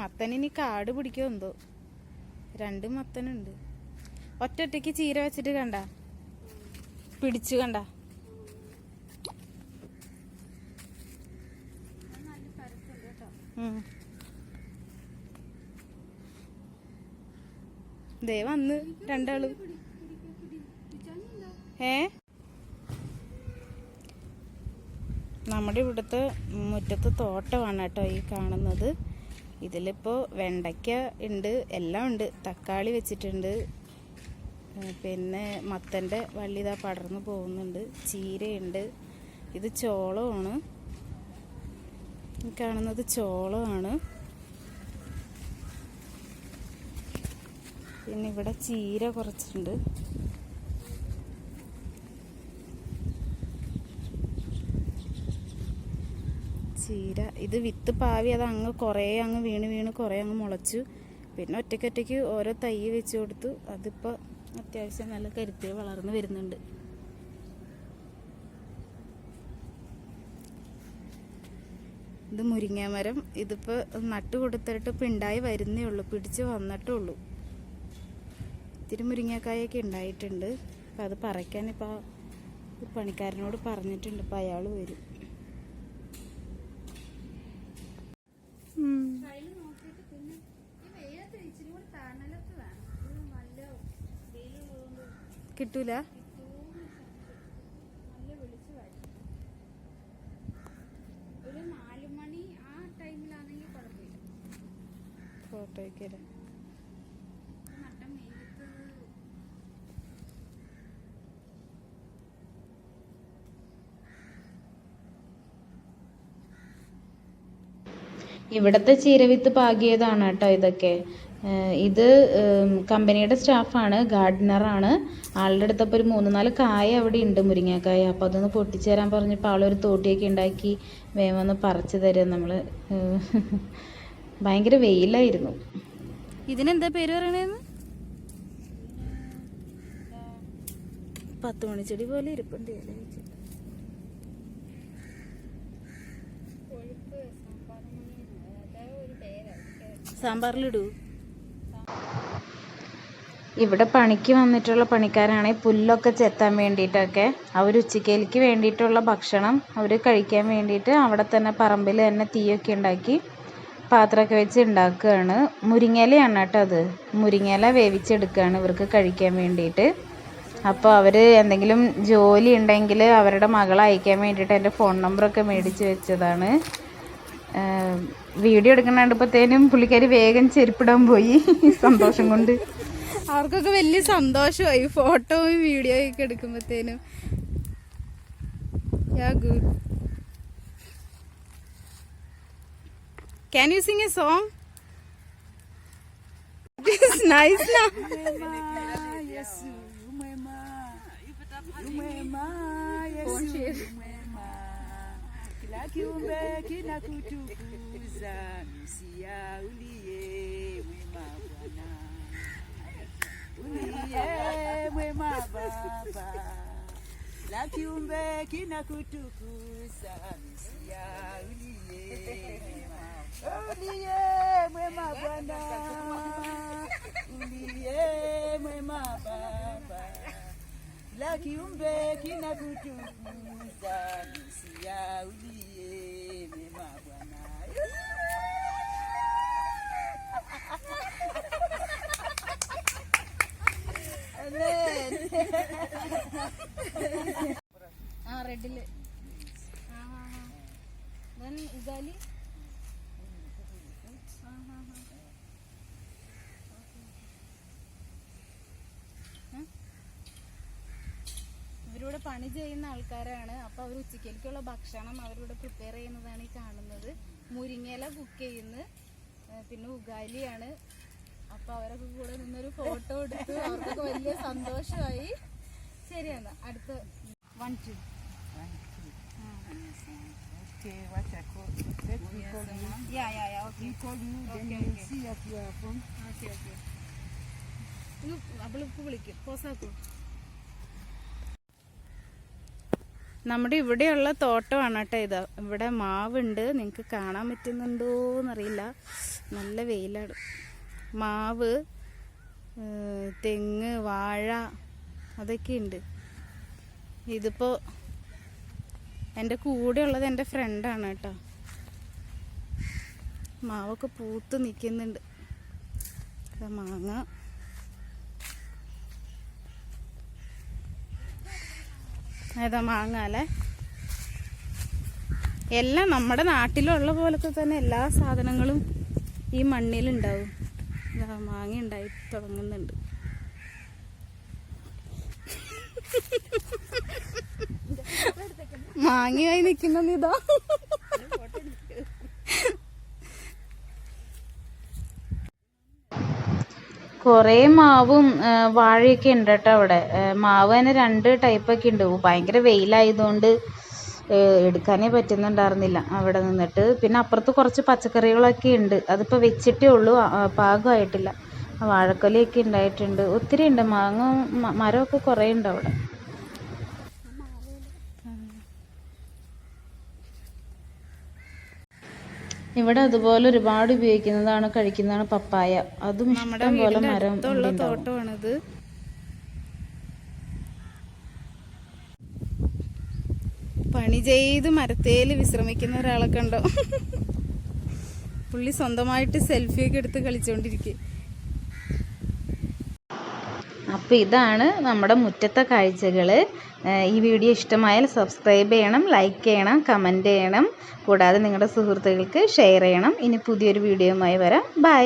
മത്തനിനി കാട് പിടിക്കോ എന്തോ രണ്ട് മത്തനുണ്ട്. ഒറ്റൊറ്റയ്ക്ക് ചീര വെച്ചിട്ട് കണ്ട? പിടിച്ചു കണ്ട? ദേ വന്ന് രണ്ടാൾ. ഏ? നമ്മുടെ ഇവിടുത്തെ മുറ്റത്ത് തോട്ടമാണ് കേട്ടോ ഈ കാണുന്നത്. ഇതിലിപ്പോൾ വെണ്ടയ്ക്ക ഉണ്ട് എല്ലാം ഉണ്ട് തക്കാളി വെച്ചിട്ടുണ്ട്. പിന്നെ മത്തന്റെ വള്ളി ഇതാ പടർന്നു പോകുന്നുണ്ട്. ചീരയുണ്ട്. ഇത് ചോളമാണ്. കാണുന്നത് ചോളമാണ്. പിന്നെ ഇവിടെ ചീര കുറച്ചുണ്ട് ചീര. ഇത് വിത്ത് പാവി അത് അങ്ങ് കുറേ അങ്ങ് വീണ് വീണ് കുറേ അങ്ങ് മുളച്ചു. പിന്നെ ഒറ്റയ്ക്കൊറ്റയ്ക്ക് ഓരോ തൈ വെച്ച് കൊടുത്തു. അതിപ്പോൾ അത്യാവശ്യം നല്ല കരുത്തിൽ വളർന്നു വരുന്നുണ്ട്. ഇത് മുരിങ്ങമരം. ഇതിപ്പോൾ നട്ടു കൊടുത്തിട്ട് പിണ്ടായി വരുന്നേ ഉള്ളൂ. പിടിച്ച് വന്നിട്ടേ ഉള്ളൂ. ഇത്തിരി മുരിങ്ങക്കായൊക്കെ ഉണ്ടായിട്ടുണ്ട് അപ്പം അത് പറിക്കാൻ പണിക്കാരനോട് പറഞ്ഞിട്ടുണ്ട്. അപ്പം അയാൾ വരും കയ്യിൽ നോക്കിയിട്ട് പിന്നെ ഈ വെയിലത്ത് ഇച്ചിരി കൂടി തണലത്ത് വേണം ഇത് നല്ല വെയിലുള്ളതുകൊണ്ട് കിട്ടൂല നല്ല വിളിച്ചു വരും ഒരു നാല് മണി ആ ടൈമിലാണെങ്കിൽ ഫോട്ടോയ്ക്ക് വെയിലത്ത് ഇവിടുത്തെ ചീരവിത്ത് പാകിയതാണ് കേട്ടോ ഇതൊക്കെ. ഇത് കമ്പനിയുടെ സ്റ്റാഫാണ് ഗാർഡനറാണ്. ആളുടെ അടുത്തപ്പോൾ ഒരു മൂന്ന് നാല് കായ അവിടെ ഉണ്ട് മുരിങ്ങക്കായ. അപ്പോൾ അതൊന്ന് പൊട്ടിച്ചു തരാൻ പറഞ്ഞപ്പോൾ ആളൊരു തോട്ടിയൊക്കെ ഉണ്ടാക്കി വേഗം ഒന്ന് പറിച്ചു തരും നമ്മൾ ഭയങ്കര വെയിലായിരുന്നു. ഇതിനെന്താ പേര് പറയണേന്ന്? പത്ത് മണിച്ചെടി പോലെ ഇരിപ്പുണ്ട്. ഇല ഇവിടെ പണിക്ക് വന്നിട്ടുള്ള പണിക്കാരാണ് പുല്ലൊക്കെ ചെത്താൻ വേണ്ടിയിട്ടൊക്കെ. അവർ ഉച്ചക്കേലിക്ക് വേണ്ടിയിട്ടുള്ള ഭക്ഷണം അവർ കഴിക്കാൻ വേണ്ടിയിട്ട് അവിടെ തന്നെ പറമ്പിൽ തന്നെ തീയൊക്കെ ഉണ്ടാക്കി പാത്രമൊക്കെ വെച്ച് ഉണ്ടാക്കുകയാണ്. മുരിങ്ങയിലയാണ് കേട്ടോ അത്. മുരിങ്ങയില വേവിച്ചെടുക്കുകയാണ് ഇവർക്ക് കഴിക്കാൻ വേണ്ടിയിട്ട്. അപ്പോൾ അവർ എന്തെങ്കിലും ജോലി ഉണ്ടെങ്കിൽ അവരുടെ മകളെ അയക്കാൻ വേണ്ടിയിട്ട് എന്റെ ഫോൺ നമ്പറൊക്കെ മേടിച്ച് വെച്ചതാണ്. വീഡിയോ എടുക്കണ കണ്ടപ്പോഴത്തേനും പുള്ളിക്കാരി വേഗം ചെരുപ്പിടാൻ പോയി. സന്തോഷം കൊണ്ട്. അവർക്കൊക്കെ വലിയ സന്തോഷമായി ഫോട്ടോയും വീഡിയോയും ഒക്കെ എടുക്കുമ്പോഴത്തേനും yeah good can you sing a song nice Kila kiumbe kinakutukuza, Msia uliye. Uliye mwema Baba. la kiumbe kinakutukuza, Msia uliye uliye mwema Bwana, uliye mwema Baba. La kiumbe kinakutukuza, Msia uliye ആ റെഡിൽ. ഇവരിവിടെ പണി ചെയ്യുന്ന ആൾക്കാരാണ്. അപ്പൊ അവർ ഉച്ചക്കേക്കുള്ള ഭക്ഷണം അവരിവിടെ prepare ചെയ്യുന്നതാണ് ഈ കാണുന്നത്. മുരിങ്ങയില കുക്ക് ചെയ്യുന്നു. പിന്നെ ഉഗാലിയാണ്. അപ്പൊ അവരൊക്കെ കൂടെ നിന്നൊരു ഫോട്ടോ എടുത്തു അവർക്കൊക്കെ വലിയ സന്തോഷമായി. ശരി എന്നാ അടുത്ത one two Okay, what I call Let me call you. Yeah yeah yeah Okay. We call you, then you will see phone. Okay okay അവളിപ്പോ വിളിക്കും പോസാക്കൂ നമ്മുടെ ഇവിടെയുള്ള തോട്ടമാണ് കേട്ടോ ഇത്. ഇവിടെ മാവുണ്ട്. നിങ്ങൾക്ക് കാണാൻ പറ്റുന്നുണ്ടോ എന്നറിയില്ല. നല്ല വെയിലാണ്. മാവ് തെങ്ങ് വാഴ അതൊക്കെ ഉണ്ട് ഇതിപ്പോൾ എന്റെ കൂടെ ഉള്ളത് എന്റെ ഫ്രണ്ടാണ് കേട്ടോ. മാവൊക്കെ പൂത്ത് നിൽക്കുന്നുണ്ട് മാങ്ങ. ഏതാ മാങ്ങ അല്ലേ? എല്ലാം നമ്മുടെ നാട്ടിലുള്ള പോലത്തെ തന്നെ എല്ലാ സാധനങ്ങളും ഈ മണ്ണിലുണ്ടാവും. മാങ്ങ ഉണ്ടായി തുടങ്ങുന്നുണ്ട്. മാങ്ങയായി നിൽക്കുന്ന ഇതാ കുറേ മാവും വാഴയൊക്കെ ഉണ്ട് കേട്ടോ അവിടെ മാവ് തന്നെ രണ്ട് ടൈപ്പൊക്കെ ഉണ്ട്. ഭയങ്കര വെയിലായതുകൊണ്ട് എടുക്കാനേ പറ്റുന്നുണ്ടായിരുന്നില്ല അവിടെ നിന്നിട്ട്. പിന്നെ അപ്പുറത്ത് കുറച്ച് പച്ചക്കറികളൊക്കെ ഉണ്ട്. അതിപ്പോൾ വെച്ചിട്ടേ ഉള്ളൂ. പാകമായിട്ടില്ല. വാഴക്കൊലയൊക്കെ ഉണ്ടായിട്ടുണ്ട്. ഒത്തിരി ഉണ്ട്. മാങ്ങ മരമൊക്കെ കുറേ ഉണ്ട് അവിടെ. ഇവിടെ അതുപോലെ ഒരുപാട് ഉപയോഗിക്കുന്നതാണ് കഴിക്കുന്നതാണ് പപ്പായ. അതും ഇഷ്ടം പോലെ മരം. തോട്ടമാണിത്. പണി ചെയ്ത് മരത്തേൽ വിശ്രമിക്കുന്ന ഒരാളെ കണ്ടോ പുള്ളി സ്വന്തമായിട്ട് സെൽഫിയൊക്കെ എടുത്ത് കളിച്ചോണ്ടിരിക്കുക അപ്പോൾ ഇതാണ് നമ്മുടെ മുറ്റത്തെ കാഴ്ചകൾ ഈ വീഡിയോ ഇഷ്ടമായാൽ സബ്സ്ക്രൈബ് ചെയ്യണം ലൈക്ക് ചെയ്യണം കമന്റ് ചെയ്യണം. കൂടാതെ നിങ്ങളുടെ സുഹൃത്തുക്കൾക്ക് ഷെയർ ചെയ്യണം. ഇനി പുതിയൊരു വീഡിയോയുമായി വരാം. ബൈ